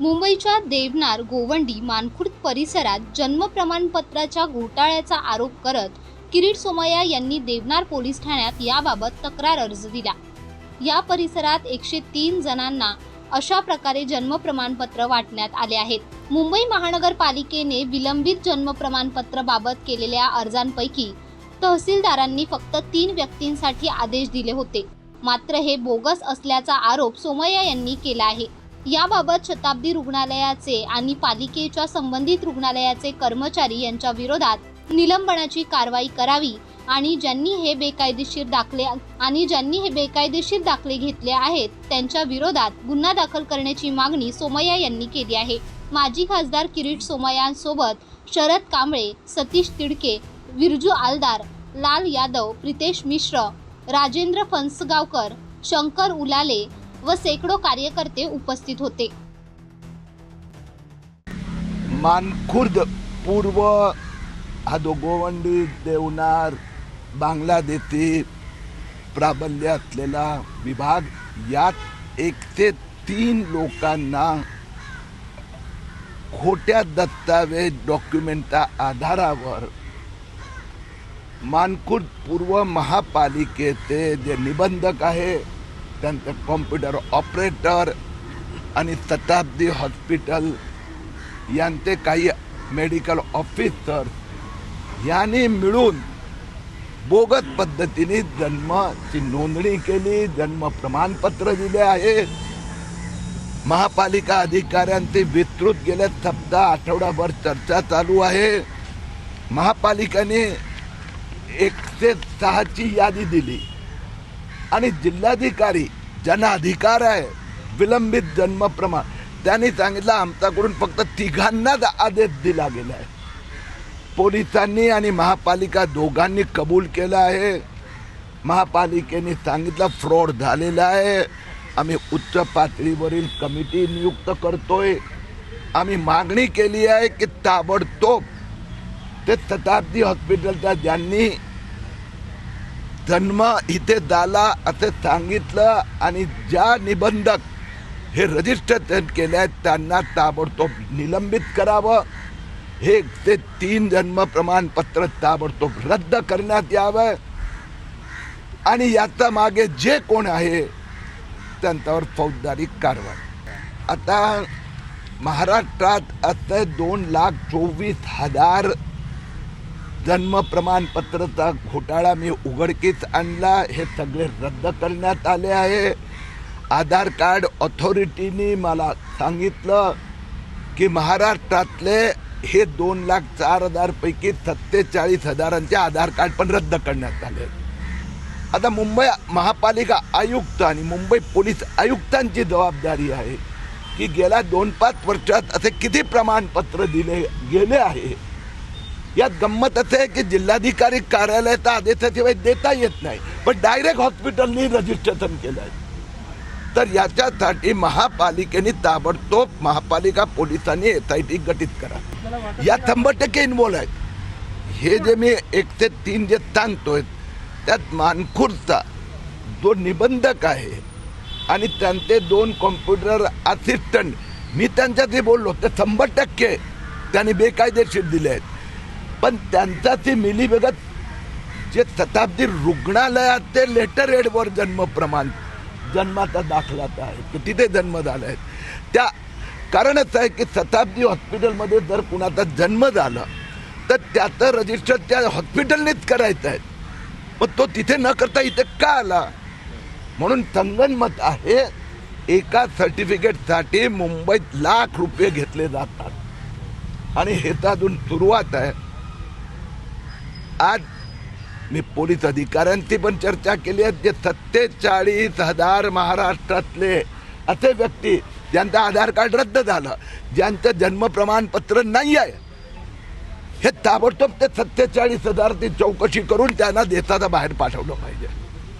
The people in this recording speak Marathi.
मुंबईच्या देवनार गोवंडी मानखुर्द परिसरात जन्म प्रमाणपत्राच्या घोटाळ्याचा आरोप करत किरीट सोमय्या यांनी देवनार पोलीस ठाण्यात याबाबत तक्रार अर्ज दिला. या परिसरात एकशे तीन जणांना अशा प्रकारे जन्म प्रमाणपत्र वाटण्यात आले आहेत. मुंबई महानगरपालिकेने विलंबित जन्म प्रमाणपत्राबाबत केलेल्या अर्जांपैकी तहसीलदारांनी फक्त तीन व्यक्तींसाठी आदेश दिले होते. मात्र हे बोगस असल्याचा आरोप सोमय्या यांनी केला आहे. याबाबत शताब्दी रुग्णालयाचे आणि पालिकेच्या संबंधित रुग्णालयाचे कर्मचारी यांच्या विरोधात निलंबनाची कारवाई करावी आणि ज्यांनी हे बेकायदेशीर दाखले आणि ज्यांनी हे बेकायदेशीर दाखले घेतले आहेत त्यांच्या विरोधात गुन्हा दाखल करण्याची मागणी सोमय्या यांनी केली आहे. माजी खासदार किरीट सोमय्यांसोबत शरद कांबळे सतीश तिडके विरजू आलदार लाल यादव प्रितेश मिश्र राजेंद्र फणसगावकर शंकर उलाले व शेकडो कार्यकर्ते उपस्थित होते. मानखुर्द पूर्व हादो गोवंडी देवनार बांगलादेशी प्राबल्य असलेला विभाग. यात एक ते तीन लोकांना खोट्या दस्तावेज डॉक्युमेंटच्या आधारावर मानखुर्द पूर्व महापालिकेचे जे निबंधक आहे त्यांचं कॉम्प्युटर ऑपरेटर आणि शताब्दी हॉस्पिटल यांचे काही मेडिकल ऑफिसर यांनी मिळून बोगत पद्धतीने जन्माची नोंदणी केली जन्म प्रमाणपत्र दिले आहे. महापालिका अधिकाऱ्यांचे विस्तृत गेल्या सप्ताह आठवडाभर चर्चा चालू आहे. महापालिकेने एकशे सहाची यादी दिली. आणि जिल्हाधिकारी ज्यांना अधिकार आहे. विलंबित जन्म प्रमाण. त्यांनी सांगितलं आमच्याकडून फक्त तिघांनाच आदेश दिला गेला आहे. पोलिसांनी आणि महापालिका दोघांनी कबूल केलं आहे. महापालिकेने सांगितलं फ्रॉड झालेला आहे. आम्ही उच्च पातळीवरील कमिटी नियुक्त करतोय. आम्ही मागणी केली आहे की ताबडतोब ते शताब्दी हॉस्पिटलच्या ज्यांनी जन्म इथे झाला असं सांगितलं आणि ज्या निबंधक हे रजिस्टर केले आहेत त्यांना ताबडतोब निलंबित करावं. हे ते तीन जन्म प्रमाणपत्र ताबडतोब रद्द करण्यात यावं. आणि याचा मागे जे कोण आहे त्यांच्यावर फौजदारी कारवाई. आता महाराष्ट्रात असं दोन लाख चोवीस हजार जन्म प्रमाणपत्राचा घोटाळा मी उघडकीस आणला. हे सगळे रद्द करण्यात आले आहे. आधार कार्ड ऑथॉरिटीनी मला सांगितलं की महाराष्ट्रातले हे दोन लाख चार हजारपैकी सत्तेचाळीस हजारांचे आधार कार्ड पण रद्द करण्यात आले. आता मुंबई महापालिका आयुक्त आणि मुंबई पोलीस आयुक्तांची जबाबदारी आहे की गेल्या दोन पाच वर्षात असे किती प्रमाणपत्र दिले गेले आहे? यात गंमत असं आहे की जिल्हाधिकारी कार्यालयाचा आदेशाशिवाय देता येत नाही. पण डायरेक्ट हॉस्पिटलनी रजिस्ट्रेशन केलं आहे तर याच्यासाठी महापालिकेने ताबडतोब महापालिका पोलिसांनी एस आय टी गठीत करा. या शंभर टक्के इन्व्हॉल्व आहेत. हे जे मी एक ते तीन जे सांगतोय त्यात मानखुरचा जो निबंधक आहे आणि त्यांचे दोन कॉम्प्युटर असिस्टंट मी त्यांच्याशी बोललो ते शंभर टक्के त्यांनी बेकायदेशीर दिले आहेत. पण त्यांचा ती मिलीभगत जे शताब्दी रुग्णालयात ते लेटर एडवर जन्म प्रमाण जन्माचा दाखलाचा आहे की तिथे जन्म झाला आहे त्या कारणच आहे की शताब्दी हॉस्पिटलमध्ये जर कुणाचा जन्म झाला तर त्याचं रजिस्टर त्या हॉस्पिटलनेच करायचं आहे. मग तो तिथे न करता इथे का आला? म्हणून संगनमत आहे एका सर्टिफिकेटसाठी मुंबईत लाख रुपये घेतले जातात. आणि हे तर अजून सुरुवात आहे. आज मी पोलीस अधिकाऱ्यांची पण चर्चा केली आहे जे सत्तेचाळीस हजार महाराष्ट्रातले असे व्यक्ती ज्यांचं आधार कार्ड रद्द झालं ज्यांचं जन्म प्रमाणपत्र नाही आहे हे ताबडतोब ते सत्तेचाळीस हजारची चौकशी करून त्यांना देशाचा बाहेर पाठवलं पाहिजे.